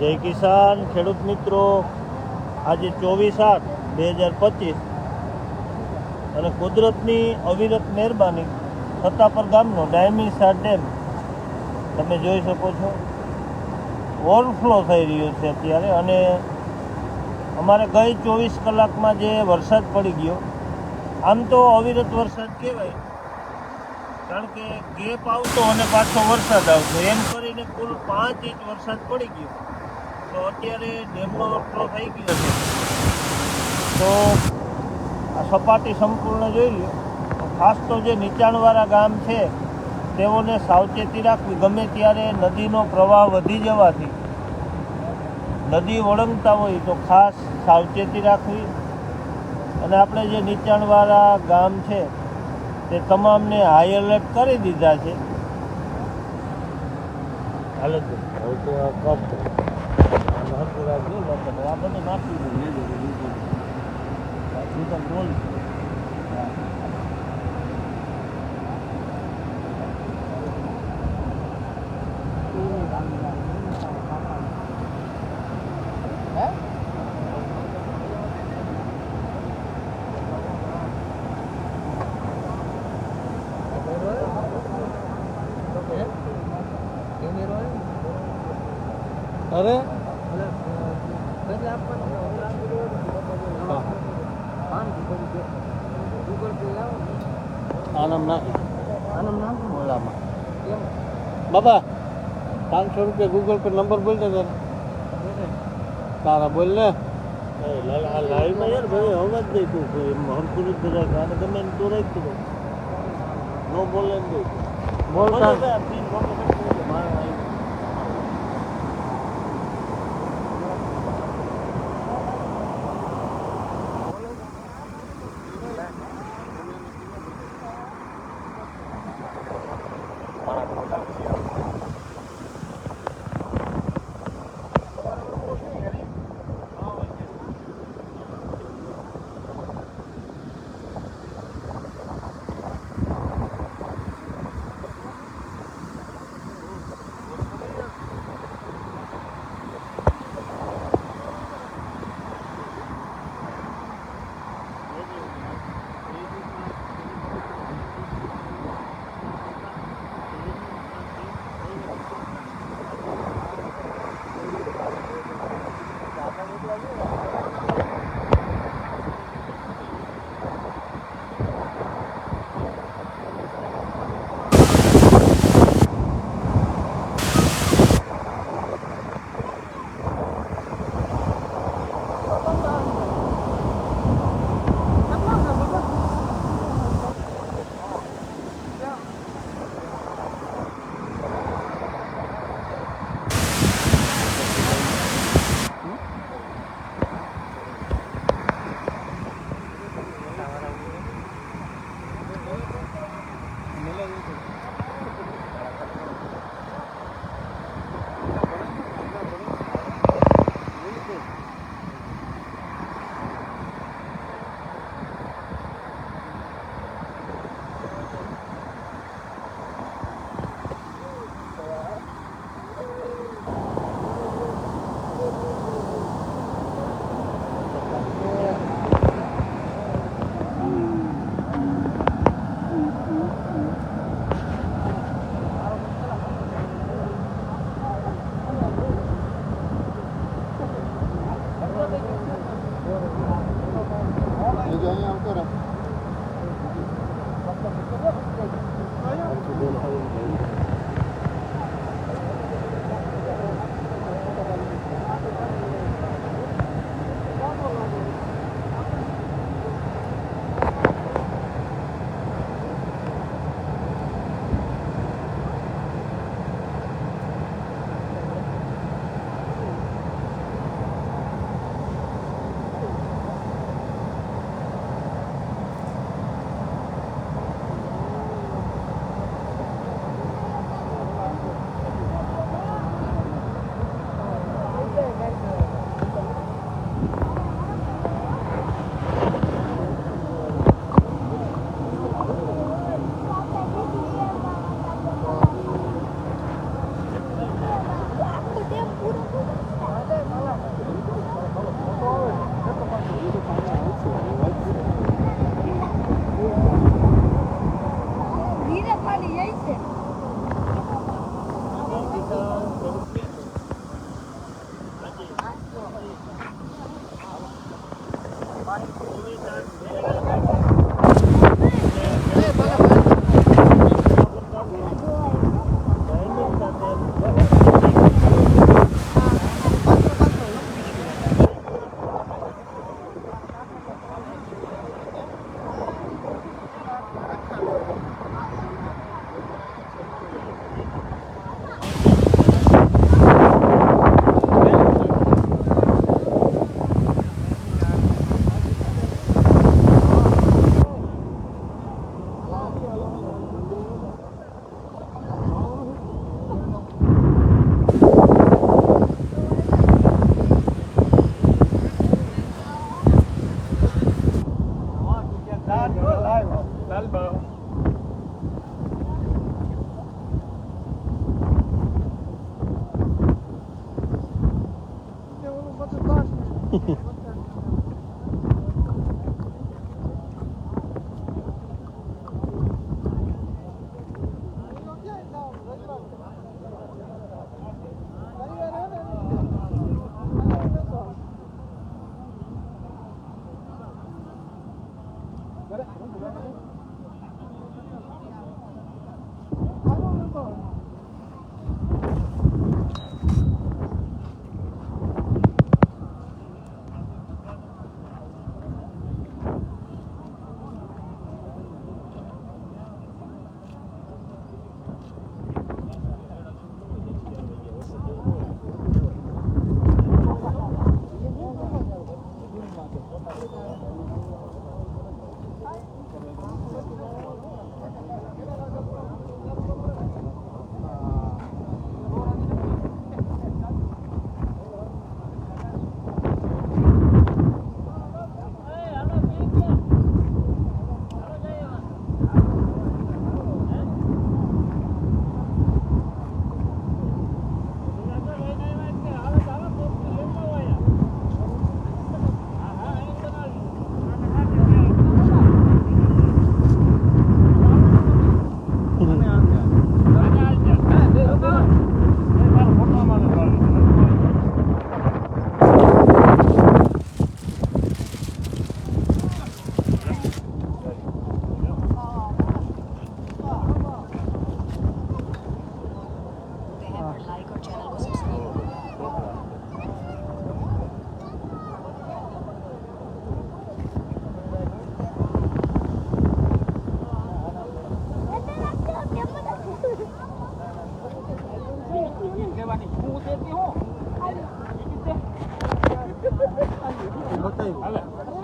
જય કિસાન, ખેડૂત મિત્રો. આજે ચોવીસ આઠ બે હજાર પચીસ અને કુદરતની અવિરત મહેરબાની સત્તાપર ગામનો ડાયમી સાર ડેમ તમે જોઈ શકો છો. ઓવરફ્લો થઈ રહ્યો છે અત્યારે અને અમારે ગઈ ચોવીસ કલાકમાં જે વરસાદ પડી ગયો, આમ તો અવિરત વરસાદ કહેવાય. કારણ કે ગેપ આવતો અને પાછો વરસાદ આવતો. એમ કરીને કુલ પાંચ ઇંચ વરસાદ પડી ગયો. તો અત્યારે ડેમનો ઓવરફ્લો થઈ ગયો છે. તો આ સપાટી સંપૂર્ણ જોઈ લો ખાસ તો જે નીચાણવાળા ગામ છે, તેઓને સાવચેતી રાખવી ગમે ત્યારે નદીનો પ્રવાહ વધી જવાથી. નદી ઓળંગતા હોય તો ખાસ સાવચેતી રાખવી. અને આપણે જે નીચાણવાળા ગામ છે, તે તમામને હાઈ એલર્ટ કરી દીધા છે. હાલો હવે તો આ કપ રાખજો લોકો આ બધું નાખી દીધું પાછું તો બોલ અરે આનમ નાખી ઓલામાં બાબા પાંચસો રૂપિયા ગૂગલ પે નંબર બોલ દે તારા તારા બોલ ને લાઈવમાં યાર ભાઈ અવાજ દઈ તું હરકું જ જરાક આને ગમે ને તું રાખ તું નો બોલે એમ દઈ બોલતા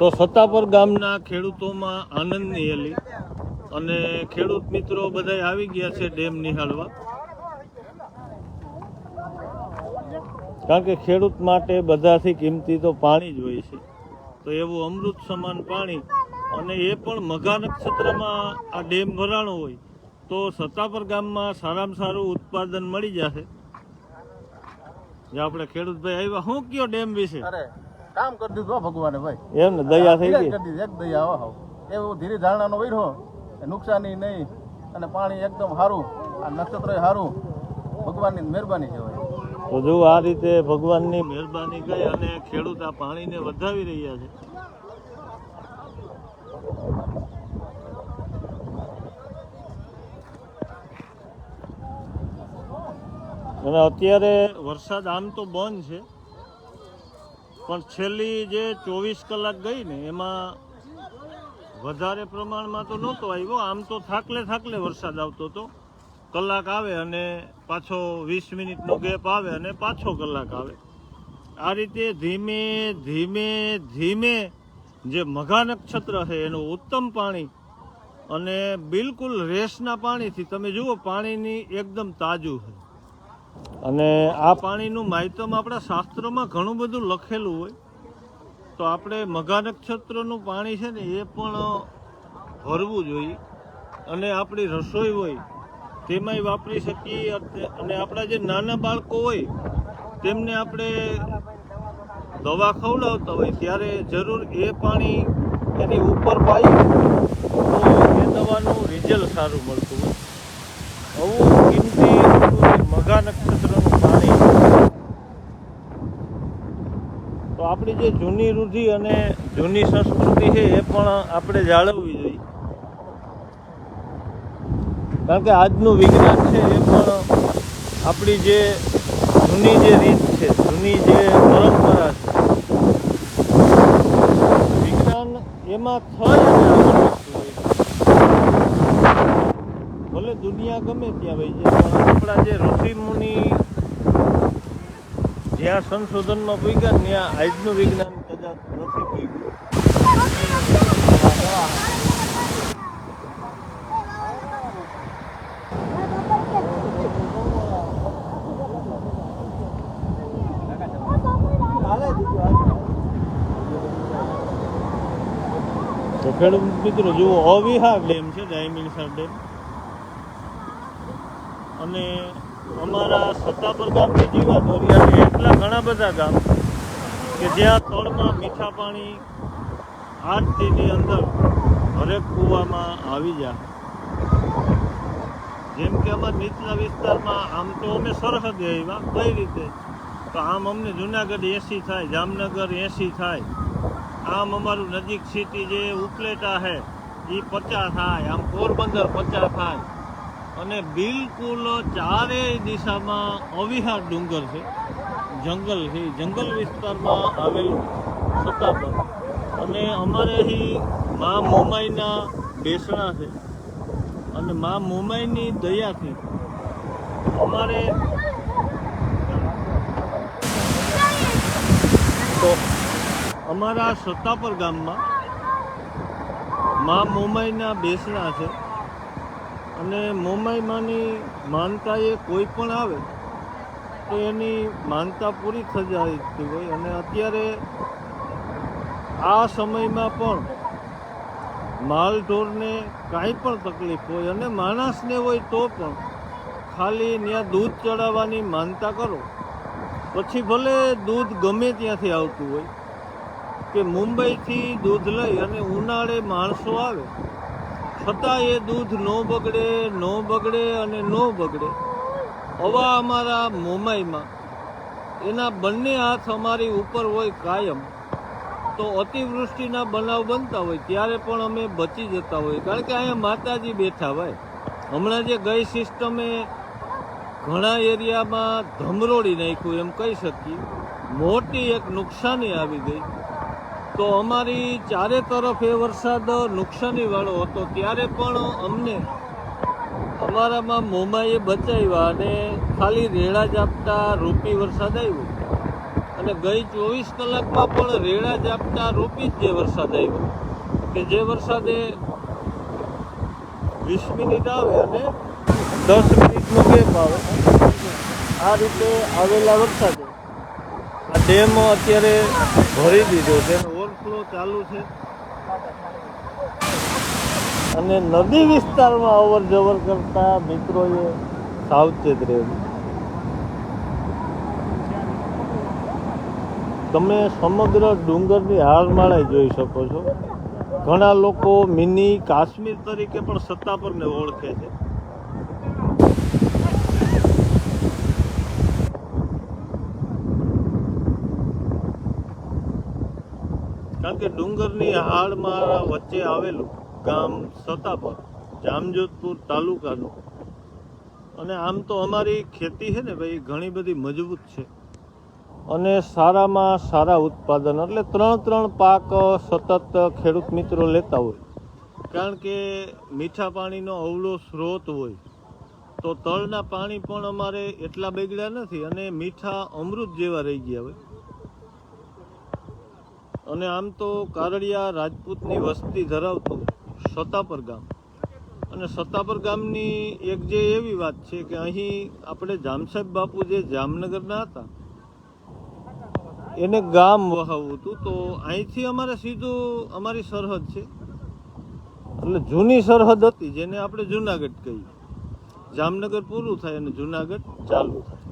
તો સત્તાપર ગામના ખેડૂતોમાં આનંદની હેલી અને ખેડૂત મિત્રો બધા આવી ગયા છે ડેમ નિહાળવા. કારણ કે ખેડૂત માટે બધાથી કિંમતી તો પાણી જ હોય છે. તો એવું અમૃત સમાન પાણી અને એ પણ મઘા નક્ષત્રમાં આ ડેમ ભરાણો હોય, તો સત્તાપર ગામમાં સારામાં સારું ઉત્પાદન મળી જશે. જે આપણે ખેડૂતભાઈ આવ્યા, શું કયો ડેમ વિશે? કામ કરી દીધું ભગવાને ભાઈ. એમ ને દયા થઈ કરી ગઈ. દીધી એક દયા આવો એવું ધીરે ધારણાનો વૈરો નુકસાની નહીં અને પાણી એકદમ સારું આ નક્ષત્ર સારું ભગવાનની મહેરબાની કહેવાય. તો જો આ રીતે ભગવાનની મહેરબાની કહી અને ખેડૂત આ પાણીને વધાવી રહ્યા છે. અને અત્યારે વરસાદ આમ તો બંધ છે. પણ છેલ્લી જે ચોવીસ કલાક ગઈ ને, એમાં વધારે પ્રમાણમાં તો નહોતો આવ્યો. આમ તો થાકલે થાકલે વરસાદ આવતો હતો. કલાક આવે અને પાછો વીસ મિનિટનો ગેપ આવે અને પાછો કલાક આવે. આ રીતે ધીમે ધીમે ધીમે જે મઘા નક્ષત્ર છે, એનું ઉત્તમ પાણી અને બિલકુલ રેસના પાણીથી, તમે જુઓ, પાણીની એકદમ તાજું છે. અને આ પાણીનું માહિતમ આપણા શાસ્ત્રોમાં ઘણું બધું લખેલું હોય. તો આપણે મઘા નક્ષત્રનું પાણી છે ને એ પણ ભરવું જોઈએ. અને આપણી રસોઈ હોય, તેમાંય વાપરી શકીએ અને આપણા જે નાના બાળકો હોય, તેમને આપણે દવા ખવડાવતા હોય, ત્યારે જરૂર એ પાણી એની ઉપર પાઈ તો એ દવાનું રિઝલ્ટ સારું મળતું હોય. આવું કિંમતી મઘા નક્ષત્રનું પાણી તો આપણી જે જૂની રૂઢિ અને જૂની સંસ્કૃતિ છે એ પણ આપણે જાળવવી જોઈએ. કારણ કે આજનું વિજ્ઞાન છે એ પણ આપણી જે જૂની જે રીત છે, જૂની જે પરંપરા છે, વિજ્ઞાન એમાં થઈ અને આગળ વધતું હોય છે. ભલે દુનિયા ગમે ત્યાં વહી જાય, પણ આપણા જે ઋષિ મુનિ જ્યાં સંશોધનમાં પૂગ્યા ત્યાં આજનું વિજ્ઞાન કદાચ નથી પૂગ્યું તો ખેડૂત મિત્રો, જુઓ, અવિહાર ડેમ છે ડાયમિંગસર ડેમ. અને અમારા સત્તાપર ગામની જીવા દોરિયાને એટલા ઘણા બધા ગામ કે જ્યાં તળમાં મીઠા પાણી આઠ દીની અંદર હરેક કૂવામાં આવી જાય. જેમ કે અમારા નીચલા વિસ્તારમાં આમ તો અમે સરહદે આવ્યા, કઈ રીતે? તો આમ અમને જુનાગઢ એસી થાય, જામનગર એસી થાય. આમ અમારું નજીક સિટી જે ઉપલેટા છે એ પચાસ થાય, આમ પોરબંદર પચાસ થાય. અને બિલકુલ ચારેય દિશામાં અવિહાર ડુંગર છે. જંગલ છે. જંગલ વિસ્તારમાં આવેલું સત્તાપર અને અમારે અહીં મા મોમાઈના બેસણા છે. અને મા મોમાઈની દયાથી અમારે તો અમારા સત્તાપર ગામમાં મા મોમાઈના બેસણા છે. અને મોમાઈમાંની માનતા એ કોઈ પણ આવે, તો એની માનતા પૂરી થઈ જતી હોય અને અત્યારે આ સમયમાં પણ માલઢોરને કાંઈ પણ તકલીફ હોય અને માણસને હોય તો પણ ખાલી ત્યાં દૂધ ચડાવવાની માનતા કરો. પછી ભલે દૂધ ગમે ત્યાંથી આવતું હોય, કે મુંબઈથી દૂધ લઈ અને ઉનાળે માણસો આવે છતાં એ દૂધ ન બગડે ન બગડે અને ન બગડે. હવા અમારા મોમાઈમાં. એના બંને હાથ અમારી ઉપર હોય કાયમ. તો અતિવૃષ્ટિના બનાવ બનતા હોય, ત્યારે પણ અમે બચી જતા હોય. કારણ કે અહીંયા માતાજી બેઠા હોય. હમણાં જે ગઈ સિસ્ટમે ઘણા એરિયામાં ધમરોડી નાખ્યું, એમ કહી શકીએ. મોટી એક નુકસાની આવી ગઈ. તો અમારી ચારે તરફ એ વરસાદ નુકસાની વાળો હતો. ત્યારે પણ અમને અમારામાં મોમાએ બચાવ્યા અને ખાલી રેડા આપતા રૂપી વરસાદ આવ્યો. અને ગઈ ચોવીસ કલાકમાં પણ રેડા આપતા રૂપી જ જે વરસાદ આવ્યો. કે જે વરસાદે વીસ મિનિટ આવે અને દસ મિનિટનો ગેપ આવે. આ રીતે આવેલા વરસાદે. આ ડેમ અત્યારે ભરી દીધો છે. ચાલુ છે. અને નદી વિસ્તારમાં અવર જવર કરતા મિત્રોએ સાવચેત રહેવું. તમે સમગ્ર ડુંગરની હારમાળા જોઈ શકો છો. ઘણા લોકો મિની કાશ્મીર તરીકે પણ સત્તા પરને ઓળખે છે. કારણ કે ડુંગરની હાડમાં વચ્ચે આવેલું ગામ સતાપર, જામજોધપુર તાલુકાનું. અને આમ તો અમારી ખેતી છે ને ભાઈ, ઘણી બધી મજબૂત છે. અને સારામાં સારા ઉત્પાદન, એટલે ત્રણ ત્રણ પાક સતત ખેડૂત મિત્રો લેતા હોય. કારણ કે મીઠા પાણીનો અવળો સ્ત્રોત હોય, તો તળના પાણી પણ અમારે એટલા બગડ્યા નથી અને મીઠા અમૃત જેવા રહી ગયા હોય. અને આમ તો કારડિયા રાજપૂતની વસ્તી ધરાવતું સતાપર ગામ. અને સતાપર ગામની એક જે એવી વાત છે કે અહીં આપણે જામસાહેબ બાપુ જે જામનગરના હતા, એને ગામ વહાવવું હતું, તો અહીંથી અમારે સીધું અમારી સરહદ છે. એટલે જૂની સરહદ હતી જેને આપણે જુનાગઢ કહીએ. જામનગર પૂરું થાય અને જુનાગઢ ચાલુ થાય.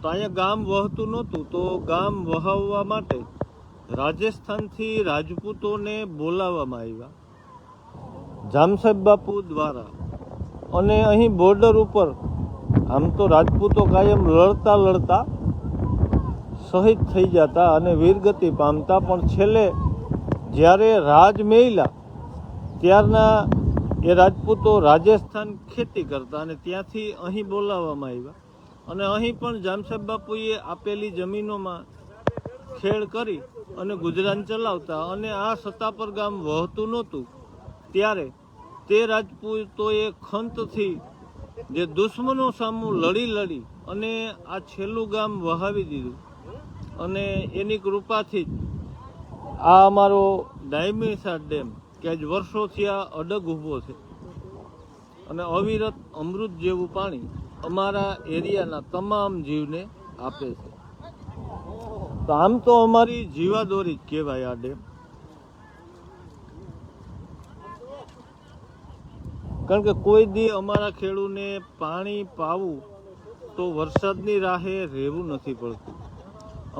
તો અહીંયા ગામ વહતું નહોતું, તો ગામ વહાવવા માટે રાજસ્થાનથી રાજપૂતોને બોલાવવામાં આવ્યા. જામસાહેબ બાપુ દ્વારા. અને અહીં બોર્ડર ઉપર આમ તો રાજપૂતો કાયમ લડતા લડતા શહીદ થઈ જતા અને વીરગતિ પામતા. પણ છેલ્લે જ્યારે રાજ મેયલા ત્યારના એ રાજપૂતો રાજસ્થાન ખેતી કરતા અને ત્યાંથી અહીં બોલાવવામાં આવ્યા. અને અહીં પણ જામસાહેબ બાપુએ આપેલી જમીનોમાં ખેડ કરી અને ગુજરાન ચલાવતા અને આ સત્તાપર ગામ વહતું નહોતું. ત્યારે તે રાજપૂતોએ ખંતથી જે દુશ્મનો સામું લડી લડી અને આ છેલ્લું ગામ વહાવી દીધું. અને એની કૃપાથી જ આ અમારો ડાયમિસા ડેમ, કે આજ વર્ષોથી આ અડગ ઊભો છે. અને અવિરત અમૃત જેવું પાણી અમારા એરિયાના તમામ જીવને આપે છે. તો આમ તો અમારી જીવાદોરી જ કહેવાય આ ડેમ. કારણ કે કોઈ દી અમારા ખેડૂને પાણી પાવું તો વરસાદની રાહે રહેવું નથી પડતું.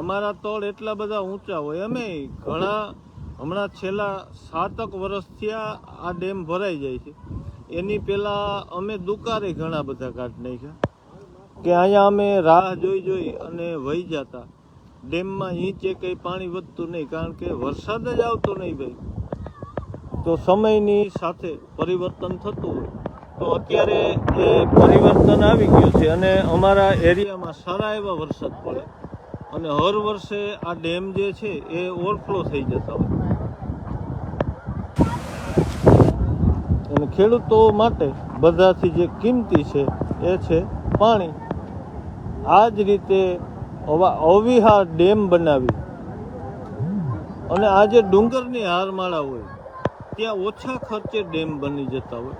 અમારા તળ એટલા બધા ઊંચા હોય, અમે ઘણા હમણાં છેલ્લા સાતક વર્ષથી આ આ ડેમ ભરાઈ જાય છે. એની પહેલાં અમે દુકારે ઘણા બધા કાઢ નાખ્યા. કે અહીંયા અમે રાહ જોઈ જોઈ અને વહી જતા. ડેમમાં ઈંચે કંઈ પાણી વધતું નહીં, કારણ કે વરસાદ જ આવતો નહીં ભાઈ. તો સમયની સાથે પરિવર્તન થતું હોય. તો અત્યારે એ પરિવર્તન આવી ગયું છે અને અમારા એરિયામાં સારા એવા વરસાદ પડે. અને હર વર્ષે આ ડેમ જે છે એ ઓવરફ્લો થઈ જતા હોય. અને ખેડૂતો માટે બધાથી જે કિંમતી છે એ છે પાણી. આ જ રીતે અવિહાર ડેમ બનાવી. અને આ જે ડુંગરની હારમાળા હોય. ત્યાં ઓછા ખર્ચે ડેમ બની જતા હોય.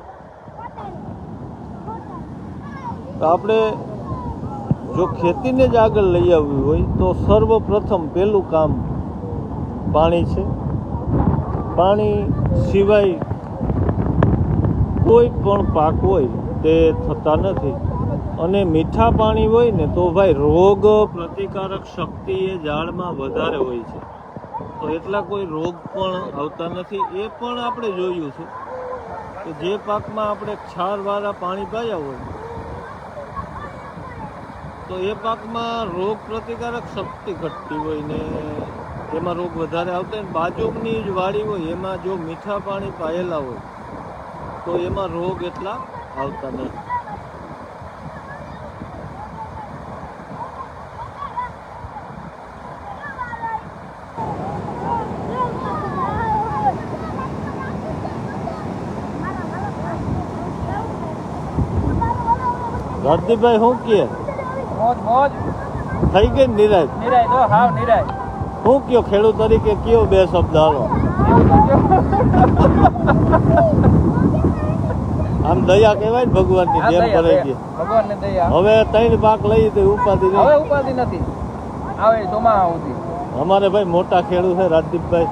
તો આપણે જો ખેતીને જ આગળ લઈ આવવી હોય, તો સર્વપ્રથમ પહેલું કામ પાણી છે. પાણી સિવાય કોઈ પણ પાક હોય તે થતા નથી. અને મીઠા પાણી હોય ને તો ભાઈ રોગ પ્રતિકારક શક્તિ એ ઝાડમાં વધારે હોય છે. તો એટલા કોઈ રોગ પણ આવતા નથી. એ પણ આપણે જોયું છે કે જે પાકમાં આપણે ક્ષારવાળા પાણી પાયા હોય, તો એ પાકમાં રોગ પ્રતિકારક શક્તિ ઘટતી હોય ને એમાં રોગ વધારે આવતા હોય બાજુની જ વાડી હોય, એમાં જો મીઠા પાણી પાયેલા હોય, તો એમાં રોગ એટલા આવતા નથી. રાજદીપભાઈ શું કે? મોજ મોજ. થઈ ગઈ ને નિરાજ નિરાય તો હાવ નિરાય. શું કયો ખેડૂત તરીકે કયો બે શબ્દ હાલો? આમ દયા કહેવાય ને ભગવાનની જેમ ભરાઈ ગઈ. દયા. હવે ત્રણ પાક લઈ તો ઉપાધિ હવે ઉપાધિ નથી. આવે અમારે ભાઈ મોટા ખેડૂત છે રાજદીપભાઈ.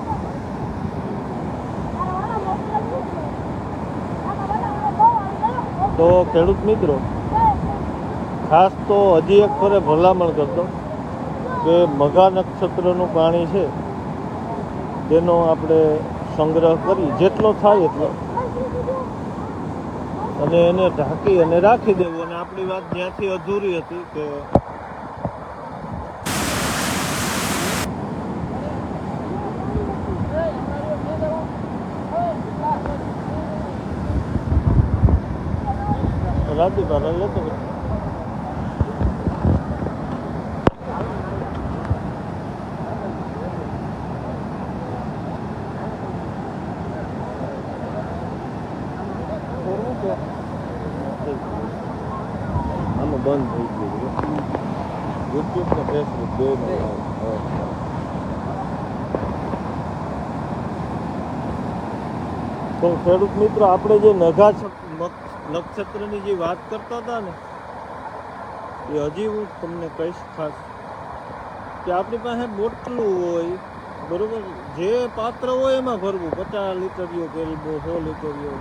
તો ખેડૂત મિત્રો ખાસ તો હજી એક ફરે ભલામણ કરતો કે મઘા નક્ષત્રનું પાણી છે, તેનો આપણે સંગ્રહ કરી, જેટલો થાય એટલો. અને એને ઢાંકી અને રાખી દેવું. અને આપણી વાત જ્યાંથી અધૂરી હતી કે રાજદીપભાઈ લેતો ગયો. આમાં બંધ થઈ ગયું યુટ્યુબ ને ફેસબુક બે તો ખેડૂત મિત્રો, આપણે જે નઘા નક્ષત્રની જે વાત કરતા હતા ને, એ હજી હું તમને કહીશ ખાસ કે આપણી પાસે બોટલું હોય, બરોબર? જે પાત્ર હોય એમાં ભરવું, પચાસ લીટરીઓ કે સો લીટરીઓ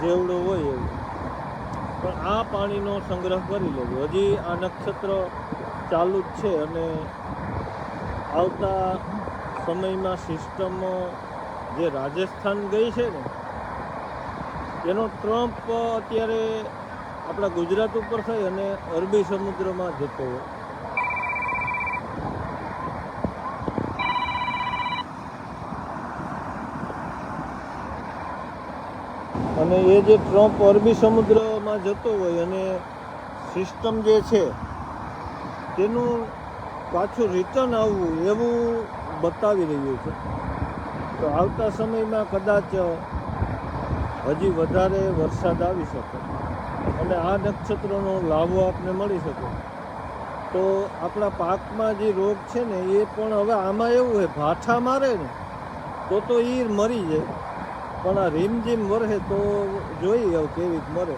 જેવડો હોય એવું. પણ આ પાણીનો સંગ્રહ કરી લેવો હજી આ નક્ષત્ર ચાલુ જ છે અને આવતા સમયમાં સિસ્ટમ જે રાજસ્થાન ગઈ છે ને, એનો ટ્રમ્પ અત્યારે આપણા ગુજરાત ઉપર થઈ અને અરબી સમુદ્રમાં જતો હોય. અને એ જે ટ્રમ્પ અરબી સમુદ્રમાં જતો હોય અને સિસ્ટમ જે છે તેનું પાછું રિટર્ન આવવું એવું બતાવી રહ્યું છે. તો આવતા સમયમાં કદાચ હજી વધારે વરસાદ આવી શકે અને આ નક્ષત્રનો લાભો આપને મળી શકે. તો આપણા પાકમાં જે રોગ છે ને, એ પણ હવે આમાં એવું હોય ભાઠા મારે ને, તો તો એ મરી જાય. પણ આ રીમઝીમ વરસે તો જોઈએ કેવી મરે.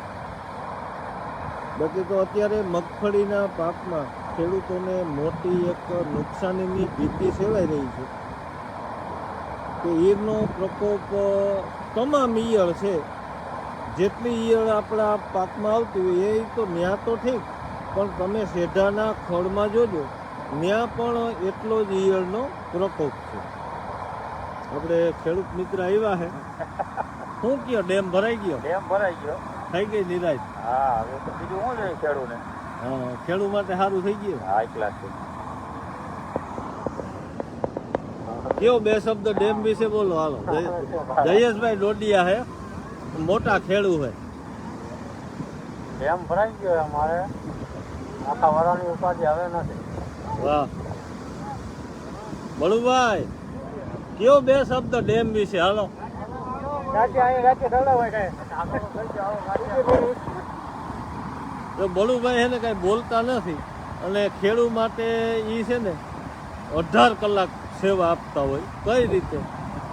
બાકી તો અત્યારે મગફળીના પાકમાં ખેડૂતોને મોટી એક નુકસાનીની ભીતિ સેવાઈ રહી છે. કે ઈયળનો પ્રકોપ તમામ ઈયળ છે. જેટલી ઈયળ આપણા પાકમાં આવતી હોય એ તો ન્યા તો ઠીક પણ તમે સેઢાના ખળમાં જોજો ત્યાં પણ એટલો જ ઈયળનો પ્રકોપ છે. આપણે ખેડૂત મિત્ર આવ્યા છે શું કયો ડેમ ભરાઈ ગયો? ડેમ ભરાઈ ગયો. થઈ ગઈ નિરાશ? હા હવે તો બીજું શું છે ખેડૂને હા ખેડૂત માટે સારું થઈ ગયું. ક્લાસ છે. કયો બે શબ્દ ડેમ વિશે બોલો હાલો. જયેશભાઈ ડોડિયા હે મોટા ખેડૂ હે. ડેમ ભરાઈ ગયો અમારે. આખા વરાની ઉપાધિ હવે નથી. વાહ. બળુભાઈ કયો બે શબ્દ ડેમ વિશે હાલો. રાતે અહીં રાતે ઠલવાય કઈ. તો બળુભાઈ છે ને કાંઈ બોલતા નથી. અને ખેડૂ માટે એ છે ને અઢાર કલાક સેવા આપતા હોય. કઈ રીતે?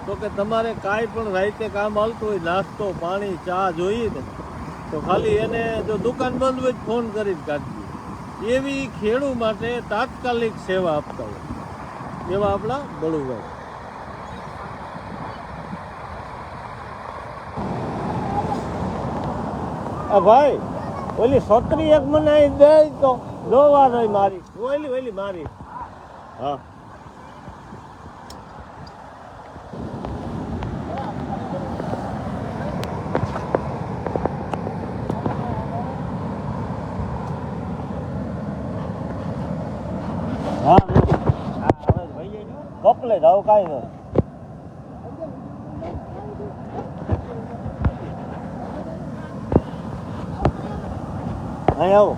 તો કે તમારે કાંઈ પણ રાતે કામ આવતું હોય, નાસ્તો, પાણી, ચા જોઈએ ને, તો ખાલી એને જો દુકાન બંધ હોય ફોન કરીને કાઢી એવી ખેડૂ માટે તાત્કાલિક સેવા આપતા હોય. એવા આપણા બળુભાઈ. આ ભાઈ ઓલી છત્રી એક મને અહીં દે તો જોવા રહી મારી. ઓલી ઓલી મારી. હા. હા કપલે જ હવે કાંઈ નહીં અહીં આવો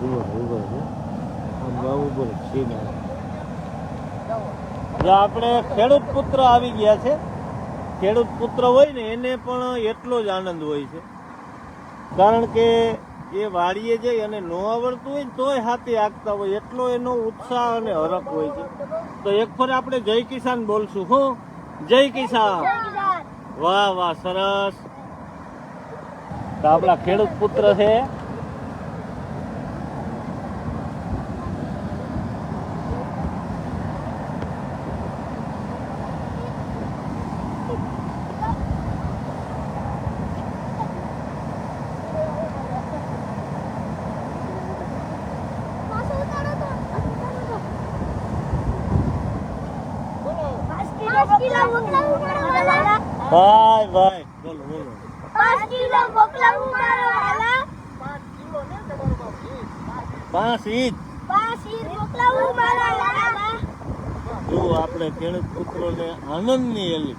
ઊભો રહે, ઊભો રહે. આમ બહુ ઊભો રહે, સીન આવે. આપણે ખેડૂત પુત્ર આવી ગયા છે ખેડૂત પુત્ર હોય ને એને પણ એટલો જ આનંદ હોય છે કારણ કે એ વાડીએ જઈ અને ન આવડતું હોય તોય હાથે આગતા હોય. એટલો એનો ઉત્સાહ અને હરખ હોય છે. તો એક ફર આપણે જય કિસાન બોલશું, હું? જય કિસાન. વાહ વાહ, સરસ. તો આપણા ખેડૂત પુત્ર છે. ભાઈ ભાઈ. બોલો બોલો. પાંચ ઇંચ જો આપણે ખેડૂત પુત્રોને આનંદની એલી.